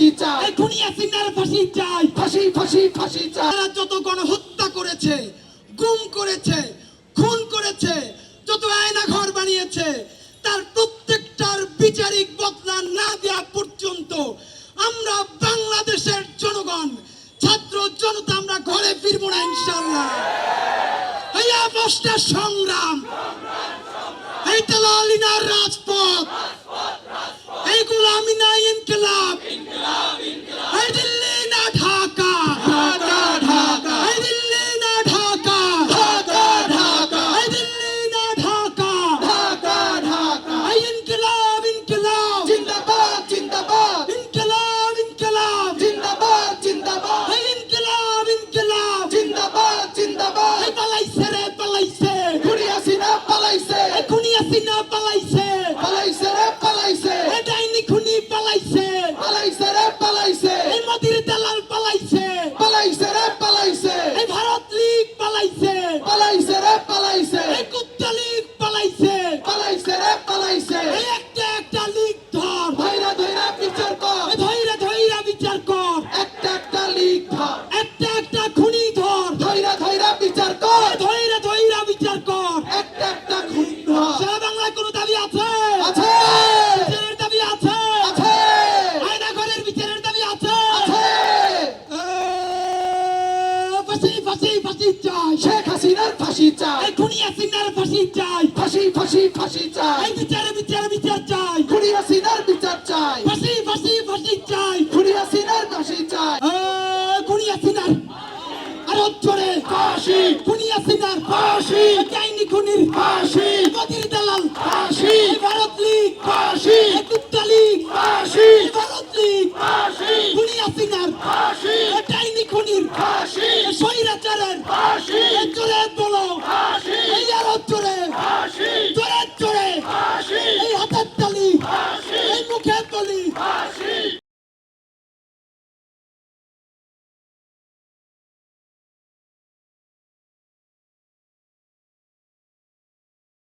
ফাঁসি চাই খুনি হাসিনার ফাঁসি চাই ফাঁসি ফাঁসি ফাঁসি চাই তারা যত গণহত্যা করেছে গুম করেছে খুন করেছে যত আয়না ঘর বানিয়েছে তার প্রত্যেকটার বিচারিক বদলা না দেওয়া পর্যন্ত আমরা বাংলাদেশের জনগণ ছাত্র জনতা আমরা ঘরে ফিরবো না ইনশাল্লাহ এই অবস্থা সংগ্রাম। এই তালালিনার রাজপথ। এই গোলামি না ইনকলাব। আসিনা পালাইছে। পালাইছে রে পালাইছে। এই ডাইনি খুনি পালাইছে। পালাইছে রে পালাইছে। এই মদির দালাল পালাইছে। পালাইছে। বাংলায় কোনো দাবি আছে? আছে। বিচারের দাবি আছে? আছে। আয়না ঘরের বিচারের দাবি আছে? আছে। এ, ফাঁসি ফাঁসি ফাঁসি চাই। শেখ হাসিনার ফাঁসি চাই। এই খুনি আসিনার ফাঁসি চাই। ফাঁসি ফাঁসি ফাঁসি চাই। এই বিচারে বিচারে বিচার চাই। খুনি হাসিনার বিচার চাই। ফাঁসি ফাঁসি ফাঁসি চাই। খুনি হাসিনার ফাঁসি চাই। খুনি আসিনার আরও জোরে। ফাঁসি। খুনি আসিনার ফাঁসি। ডাইনি খুনির। ফাঁসি মদির দালাল ফাঁসি এই ভারত লীগ ফাঁসি এই কুত্তা লীগ ফাঁসি এই ভারত লীগ ফাঁসি খুনি আসিনার ফাঁসি এই ডাইনি খুনির ফাঁসি এই স্বৈরাচারের জোরে বলো এই আর জোরে ফাঁসি জোরে এই হাতের তালি এই মুখের তালি